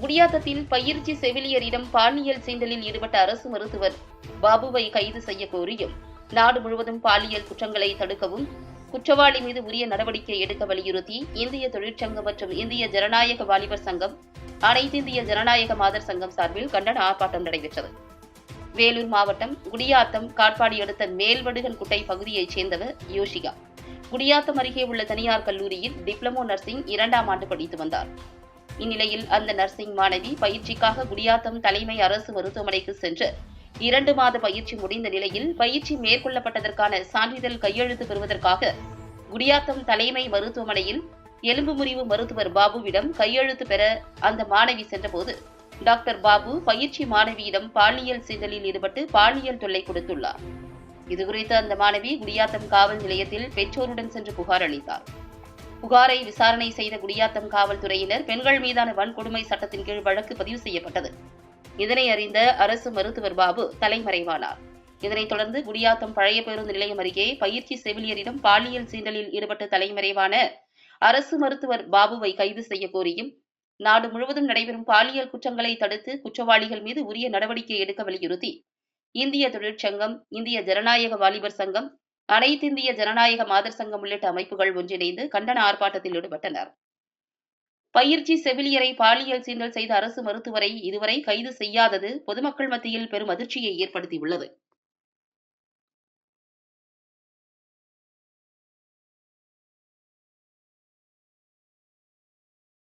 குடியாத்தத்தில் பயிற்சி செவிலியரிடம் பாலியல் சீண்டலில் ஈடுபட்ட அரசு மருத்துவர் பாபுவை கைது செய்ய கோரியும் நாடு முழுவதும் பாலியல் குற்றங்களை தடுக்கவும் குற்றவாளி மீது உரிய நடவடிக்கை எடுக்க வலியுறுத்தி இந்திய தொழிற்சங்கம் மற்றும் இந்திய ஜனநாயக வாலிபர் சங்கம் அனைத்திந்திய ஜனநாயக மாதர் சங்கம் சார்பில் கண்டன ஆர்ப்பாட்டம் நடைபெற்றது. வேலூர் மாவட்டம் குடியாத்தம் காட்பாடி அடுத்த மேல்வடுகன் குட்டை பகுதியைச் சேர்ந்தவர் யோஷிகா. குடியாத்தம் அருகே உள்ள தனியார் கல்லூரியில் டிப்ளமோ நர்சிங் இரண்டாம் ஆண்டு படித்து வந்தார். இந்நிலையில் அந்த நர்சிங் மாணவி பயிற்சிக்காக குடியாத்தம் தலைமை அரசு மருத்துவமனைக்கு சென்று இரண்டு மாத பயிற்சி முடிந்த நிலையில் பயிற்சி மேற்கொள்ளப்பட்டதற்கான சான்றிதழ் கையெழுத்து பெறுவதற்காக குடியாத்தம் தலைமை மருத்துவமனையில் எலும்பு முறிவு மருத்துவர் பாபுவிடம் கையெழுத்து பெற அந்த மாணவி சென்றபோது டாக்டர் பாபு பயிற்சி மாணவியிடம் பாலியல் சீண்டலில் ஈடுபட்டு பாலியல் தொல்லை கொடுத்துள்ளார். இதுகுறித்து அந்த மாணவி குடியாத்தம் காவல் நிலையத்தில் பெற்றோருடன் சென்று புகார் அளித்தார். புகாரை விசாரணை செய்த குடியாத்தம் காவல்துறையினர் பெண்கள் மீதான வன்கொடுமை சட்டத்தின் கீழ் வழக்கு பதிவு செய்யப்பட்டது. இதனை அறிந்த அரசு மருத்துவர் பாபு தலைமறைவானார். இதனைத் தொடர்ந்து குடியாத்தம் பழைய பேருந்து நிலையம் அருகே பயிற்சி செவிலியரிடம் பாலியல் சீண்டலில் ஈடுபட்ட தலைமறைவான அரசு மருத்துவர் பாபுவை கைது செய்ய கோரியும் நாடு முழுவதும் நடைபெறும் பாலியல் குற்றங்களை தடுத்து குற்றவாளிகள் மீது உரிய நடவடிக்கை எடுக்க வலியுறுத்தி இந்திய தொழிற்சங்கம் இந்திய ஜனநாயக வாலிபர் சங்கம் அனைத்திந்திய ஜனநாயக மாதர் சங்கம் உள்ளிட்ட அமைப்புகள் ஒன்றிணைந்து கண்டன ஆர்ப்பாட்டத்தில் ஈடுபட்டனர். பயிற்சி செவிலியரை பாலியல் சீண்டல் செய்த அரசு மருத்துவரை இதுவரை கைது செய்யாதது பொதுமக்கள் மத்தியில் பெரும் அதிர்ச்சியை ஏற்படுத்தியுள்ளது.